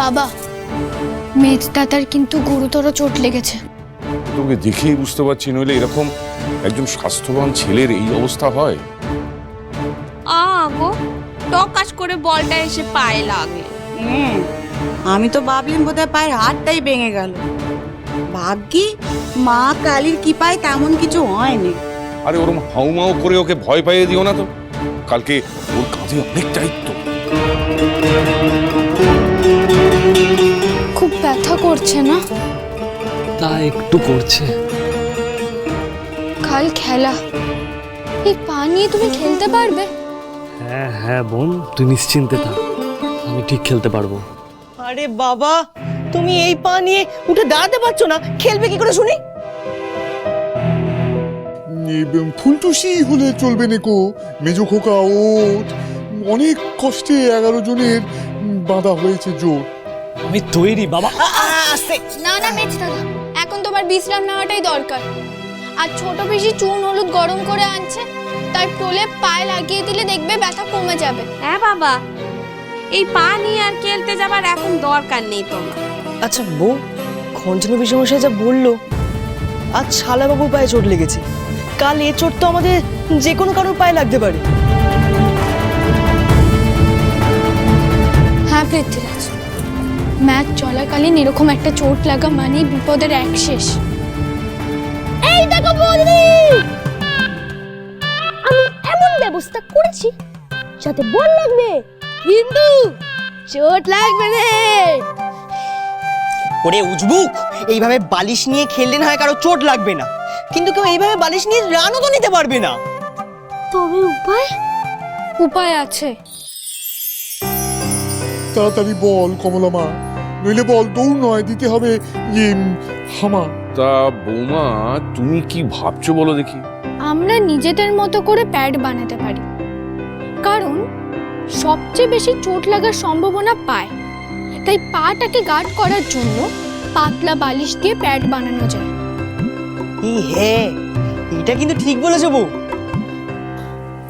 বাবা মেজদাদার কিন্তু গুরুতর চোট লেগেছে। তোকে দেখেই বুঝতে পারছি নইলে এরকম একজন স্বাস্থ্যবান ছেলের এই অবস্থা হয়। আ গো টকাস করে বলটা এসে পায়ে লাগল হ্যাঁ আমি তো ভাবলাম বোধহয় পায়ের হাতটাই ভেঙে গেল। ভাগ্যি মা কালীর কি পায় তেমন কিছু হয়নি। আরে ওরম হাউমাউ করে ওকে ভয় পাইয়ে দিও না তো। কালকে ওর কাঁধে অনেক দায়িত্ব। ব্যথা করছে না? তা একটু করছে। কাল খেলা। এই পা নিয়ে তুমি খেলতে পারবে? হ্যাঁ হ্যাঁ বোন তুই নিশ্চিন্তে থাক। আমি ঠিক খেলতে পারব। আরে বাবা তুমি এই পা নিয়ে উঠে দাঁড়াতে পারছ না। খেলবে কি করে শুনি? ফুলটুসি হলে চলবে নেকো মেজো খোকা ওঠ। অনেক কষ্টে এগারো জনের বাঁধা হয়েছে জোর আমি তৈরি বাবা। আস্তে না না মেজদাদা এখন তোমার বিশ্রাম নেওয়াটাই দরকার। আর ছোট বেশি চুন হলুদ গরম করে আনছে তার টোলে পায়ে লাগিয়ে দিলে দেখবে ব্যথা কমে যাবে। হ্যাঁ বাবা। এই পা নিয়ে আর খেলতে যাবার এখন দরকার নেই তোমার। আচ্ছা বউ খঞ্জন বিষমশাই যা বলল আজ শালাবাবু পায়ে চোট লেগেছে। কাল এ চোট তো আমাদের যে কোনো কারোর পায়ে লাগতে পারে। হ্যাঁ পৃথ্বীরাজ। ম্যাচ চলাকালীন এরকম একটা চোট লাগা মানে বিপদের এক শেষ। এই দেখো বৌদি! আমি এমন ব্যবস্থা করেছি যাতে বল লাগবে। কিন্তু চোট লাগবে রে। ওরে উজবুক এইভাবে বালিশ নিয়ে খেললে না হয় কারও চোট লাগবে না। কিন্তু কেউ এইভাবে বালিশ নিয়ে রানও তো নিতে পারবে না। তবে উপায়? উপায় আছে। তাড়াতাড়ি বল কমলা মা নইলে বল দৌড় নয় দিতে হবে উম, হামা। তা বৌমা তুমি কি ভাবছ বলো দেখি। আমরা নিজেদের মতো করে প্যাড বানাতে পারি। কারণ সবচেয়ে বেশি চোট লাগার সম্ভাবনা পায়। তাই পাটাকে গার্ড করার জন্য পাতলা বালিশ দিয়ে প্যাড বানানো যায়। ই হে এটা কিন্তু ঠিক বলেছ বউ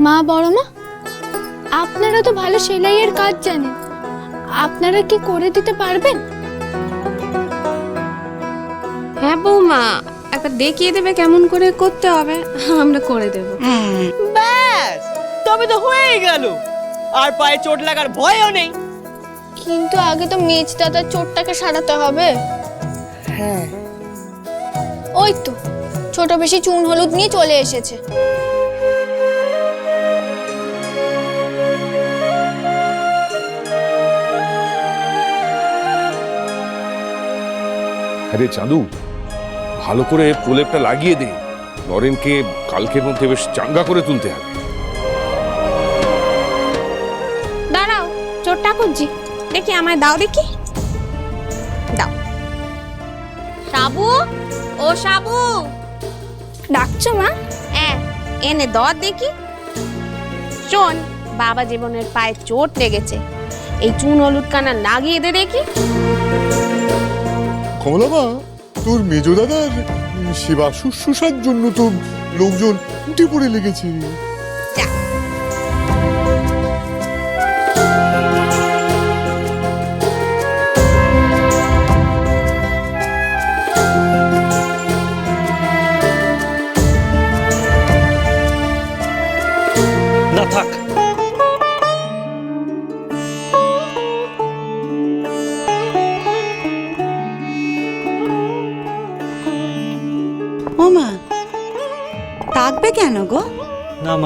মা বড় মা আপনারা তো ভালো সেলাইয়ের কাজ জানেন। আপনারা কি করে দিতে পারবেন? হ্যাঁ বৌমা একবার দেখিয়ে দেবে কেমন করে করতে হবে। আমরা করে দেবো। ব্যাস তবে তো হয়েই গেল। আর পায়ে চোট লাগার ভয়ও নেই। কিন্তু আগে তো মেজ দাদার চোটটাকে সারাতে হবে। হ্যাঁ। ওই তো ছোট বেশি চুন হলুদ নিয়ে চলে এসেছে। আরে চাঁদু ভালো করে প্রলেপটা লাগিয়ে দে। নরেনকে কালকের মধ্যে বেশ চাঙ্গা করে তুলতে হবে। দাঁড়াও চোরটা খুঁজছি। দেখি আমায় দাও দেখি। দাও। সাবু? ও সাবু! ডাকছো মা? হ্যাঁ এনে দর দেখি। শোন বাবা জীবনের পায়ে চোট লেগেছে। এই চুন হলুদ কানা লাগিয়ে দে দেখি। কমলা মা তোর মেজো দাদার সেবা শুশ্রূষার জন্য তোর লোকজন উঠে পড়ে লেগেছে।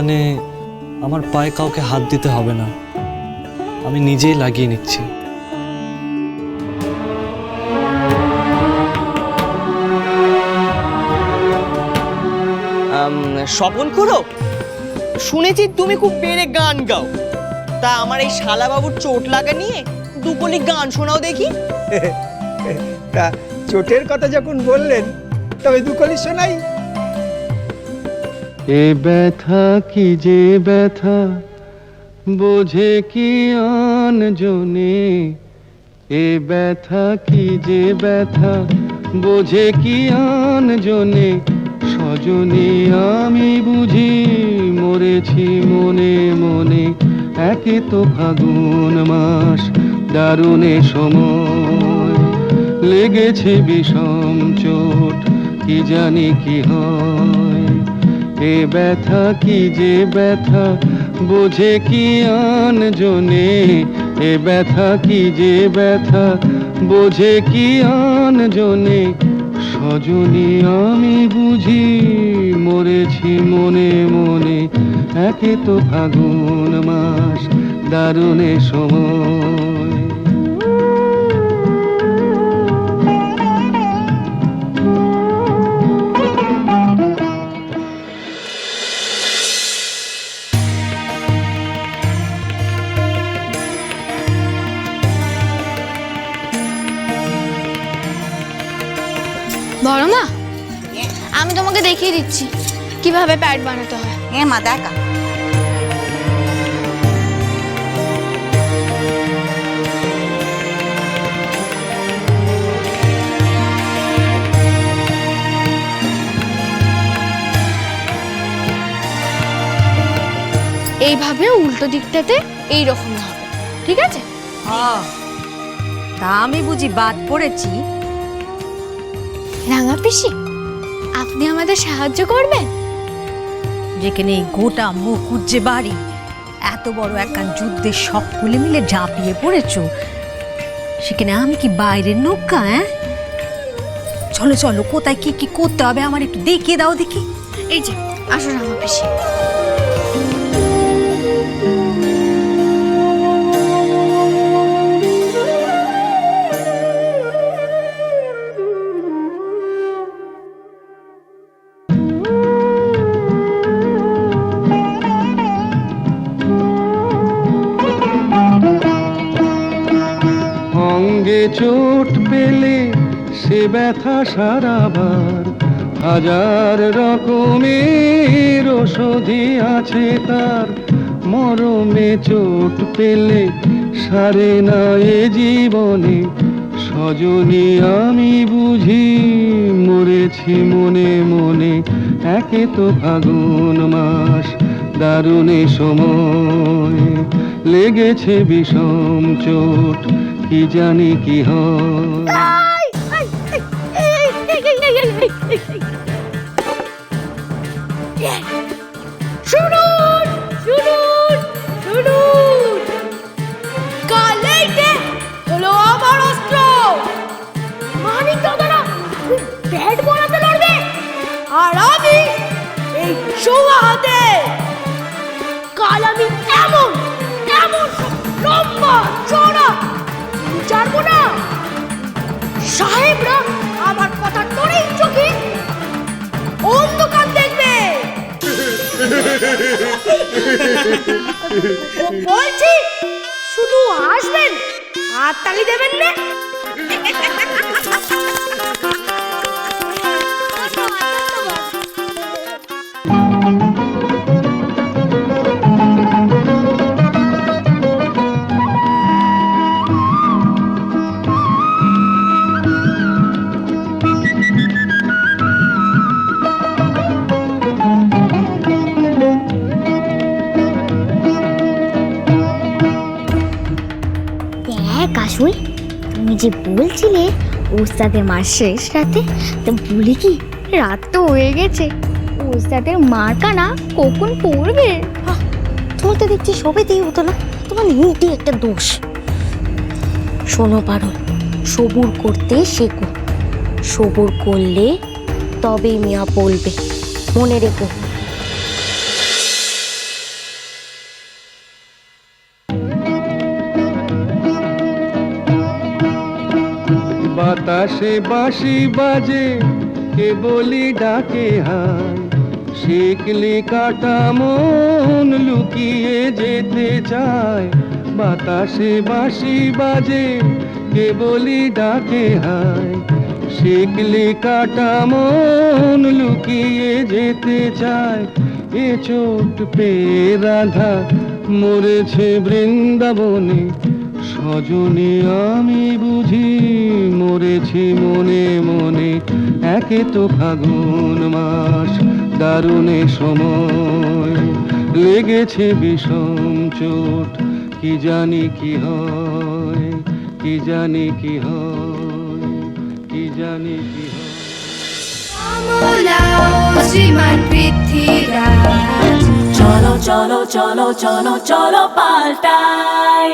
মানে আমার পায়ে কাউকে হাত দিতে হবে না। আমি নিজেই লাগিয়ে নিচ্ছি। আম, স্বপন খুড়ো শুনেছি তুমি খুব বেড়ে গান গাও। তা আমার এই শালাবাবুর চোট লাগা নিয়ে দুকলি গান শোনাও দেখি। তা চোটের কথা যখন বললেন তবে দুকলি শোনাই। এ ব্যথা কি যে ব্যথা? বোঝে কি আন জনে? এ ব্যথা কি যে ব্যথা? বোঝে কি আন জনে? সজনে আমি বুঝি, মরেছি মনে মনে। একে তো ফাগুন মাস, দারুণে সময়। লেগেছে বিষম চোট, কি জানি কি হয়। এ ব্যথা, কি যে ব্যথা, বোঝে কি আন জনে এ ব্যথা, কি যে ব্যথা, বোঝে কি আন জনে সজনী আমি বুঝি, মরেছি মনে মনে। একে তো ফাগুন মাস, দারুণে সময়। বড় মা আমি তোমাকে দেখিয়ে দিচ্ছি কীভাবে প্যাড বানাতে হয়। হ্যাঁ মা দেখা। এইভাবে উল্টো দিকটাতে এই রকম হবে ঠিক আছে? তা আমি বুঝি বাদ পড়েছি রাঙা পিসি, আপনি আমাদের সাহায্য করবেন? যেখানে এই গোটা মুকুট যে বাড়ি, এত বড় একখান যুদ্ধের খুলে মিলে ঝাঁপিয়ে পড়েছ। সেখানে আমি কি বাইরের নৌকা হ্যাঁ? চলো চলো, কোথায় কি কি করতে হবে আমার একটু দেখিয়ে দাও দেখি। এই যে, আসো রাঙা পিসি। সে ব্যথা সারাবার, হাজার রকমের ওষুধি আছে তার। মরমে চোট পেলে সারে না এ জীবনে, সজনী আমি বুঝি মরেছি মনে মনে। একে তো ফাগুন মাস, দারুণে সময়। লেগেছে বিষম চোট, কি জানি কি হয়। বলছি শুধু আসবেন? আর তালি দেবেন না? দেখ তুমি যে বলছিলে ওস্তাদের মার শেষ রাতে, তো বলি কি রাত তো হয়ে গেছে। ওস্তাদের মারকানা কখন পড়বে? তোমার তো দেখছি সবেতেই হতো না। তোমার নিউটি একটা দোষ। শোনো পারো, সবুর করতে শেখো। সবুর করলে তবেই মিয়া বলবে। মনে রেখো। বাতাসে বাঁশি বাজে, কে বলি ডাকে হায় শিখলি কাটা মন লুকিয়ে যেতে চায়। বাতাসে বাঁশি বাজে, কে বলি ডাকে হায় শিখলি কাটা মন লুকিয়ে যেতে চায়। এ চোট পেয়ে রাধা মরেছে বৃন্দাবনে। সজনী আমি বুঝি মরেছি মনে মনে। একে তো ফাগুন মাস, দারুণে সময়। লেগেছে বিষম চোট, কি জানি কি হয়, কি জানি কি হয়, কি জানি কি হয়। চলো চলো চলো চলো চলো পাল্টাই।